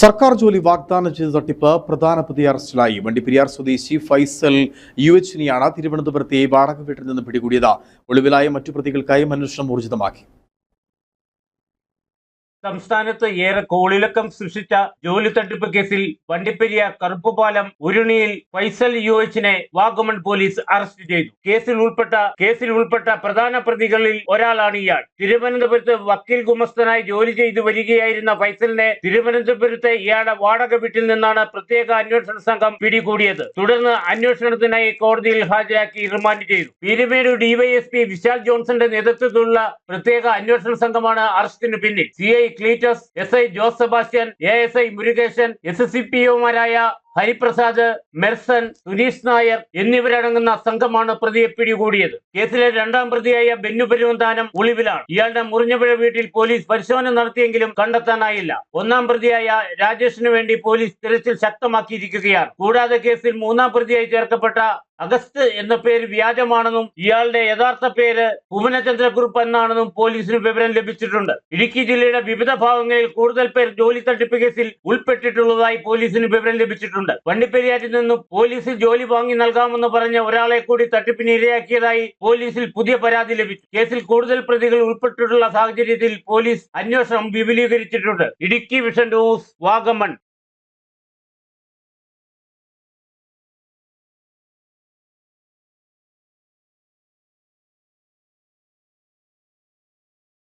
സർക്കാർ ജോലി വാഗ്ദാനം ചെയ്ത തട്ടിപ്പ് പ്രധാന പ്രതി അറസ്റ്റിലായി. വണ്ടിപ്പെരിയാർ സ്വദേശി ഫൈസൽ യു എച്ചിനെയാണ് തിരുവനന്തപുരത്തെ വാടക വീട്ടിൽ നിന്ന് പിടികൂടിയത്. ഒളിവിലായ മറ്റു പ്രതികൾക്കായും അന്വേഷണം ഊർജിതമാക്കി. സംസ്ഥാനത്ത് ഏറെ കോളിളക്കം സൃഷ്ടിച്ച ജോലി തട്ടിപ്പ് കേസിൽ വണ്ടിപ്പെരിയ കറുപ്പുപാലം ഉരുണിയിൽ ഫൈസൽ യു എച്ചിനെ വാഗമൺ പോലീസ് അറസ്റ്റ് ചെയ്തു. കേസിൽ ഉൾപ്പെട്ട കേസിൽ ഉൾപ്പെട്ട പ്രധാന പ്രതികളിൽ ഒരാളാണ് ഇയാൾ. തിരുവനന്തപുരത്ത് വക്കീൽ ഗുമസ്തനായി ജോലി ചെയ്തു വരികയായിരുന്ന ഫൈസലിനെ തിരുവനന്തപുരത്തെ ഇയാളുടെ വാടക വീട്ടിൽ നിന്നാണ് പ്രത്യേക അന്വേഷണ സംഘം പിടികൂടിയത്. തുടർന്ന് അന്വേഷണത്തിനായി കോടതിയിൽ ഹാജരാക്കി റിമാൻഡ് ചെയ്തു. പീരുമേട് ഡിവൈഎസ്പി വിശാൽ ജോൺസന്റെ നേതൃത്വത്തിലുള്ള പ്രത്യേക അന്വേഷണ സംഘമാണ് അറസ്റ്റിന് പിന്നിൽ. C Cleetus S I Jose Sebastian A S I Murukesan S C P ഒമാരായ Hariprasad Merson Suneesh Nair എന്നിവരടങ്ങുന്ന സംഘമാണ് പ്രതിയെ പിടികൂടിയത്. കേസിലെ രണ്ടാം പ്രതിയായ ബെന്നു പെരുവന്താനം ഒളിവിലാണ്. ഇയാളുടെ മുറിഞ്ഞപുഴ വീട്ടിൽ പോലീസ് പരിശോധന നടത്തിയെങ്കിലും കണ്ടെത്താനായില്ല. ഒന്നാം പ്രതിയായ രാജേഷിനു വേണ്ടി പോലീസ് തിരച്ചിൽ ശക്തമാക്കിയിരിക്കുകയാണ്. കൂടാതെ കേസിൽ മൂന്നാം പ്രതിയായി ചേർക്കപ്പെട്ട അഗസ്റ്റ് എന്ന പേര് വ്യാജമാണെന്നും ഇയാളുടെ യഥാർത്ഥ പേര് ഭുവനചന്ദ്രകുറുപ്പ് എന്നാണെന്നും പോലീസിന് വിവരം ലഭിച്ചിട്ടുണ്ട്. ഇടുക്കി ജില്ലയുടെ വിവിധ ഭാഗങ്ങളിൽ കൂടുതൽ പേർ ജോലി തട്ടിപ്പ് കേസിൽ ഉൾപ്പെട്ടിട്ടുള്ളതായി പോലീസിന് വിവരം ലഭിച്ചിട്ടുണ്ട്. വണ്ടിപ്പെരിയാറ്റിൽ നിന്നും പോലീസ് ജോലി വാങ്ങി നൽകാമെന്ന് പറഞ്ഞ ഒരാളെ കൂടി തട്ടിപ്പിന് ഇരയാക്കിയതായി പോലീസിൽ പുതിയ പരാതി ലഭിച്ചു. കേസിൽ കൂടുതൽ പ്രതികൾ ഉൾപ്പെട്ടിട്ടുള്ള സാഹചര്യത്തിൽ പോലീസ് അന്വേഷണം വിപുലീകരിച്ചിട്ടുണ്ട്. Idukki vision news Vagamon.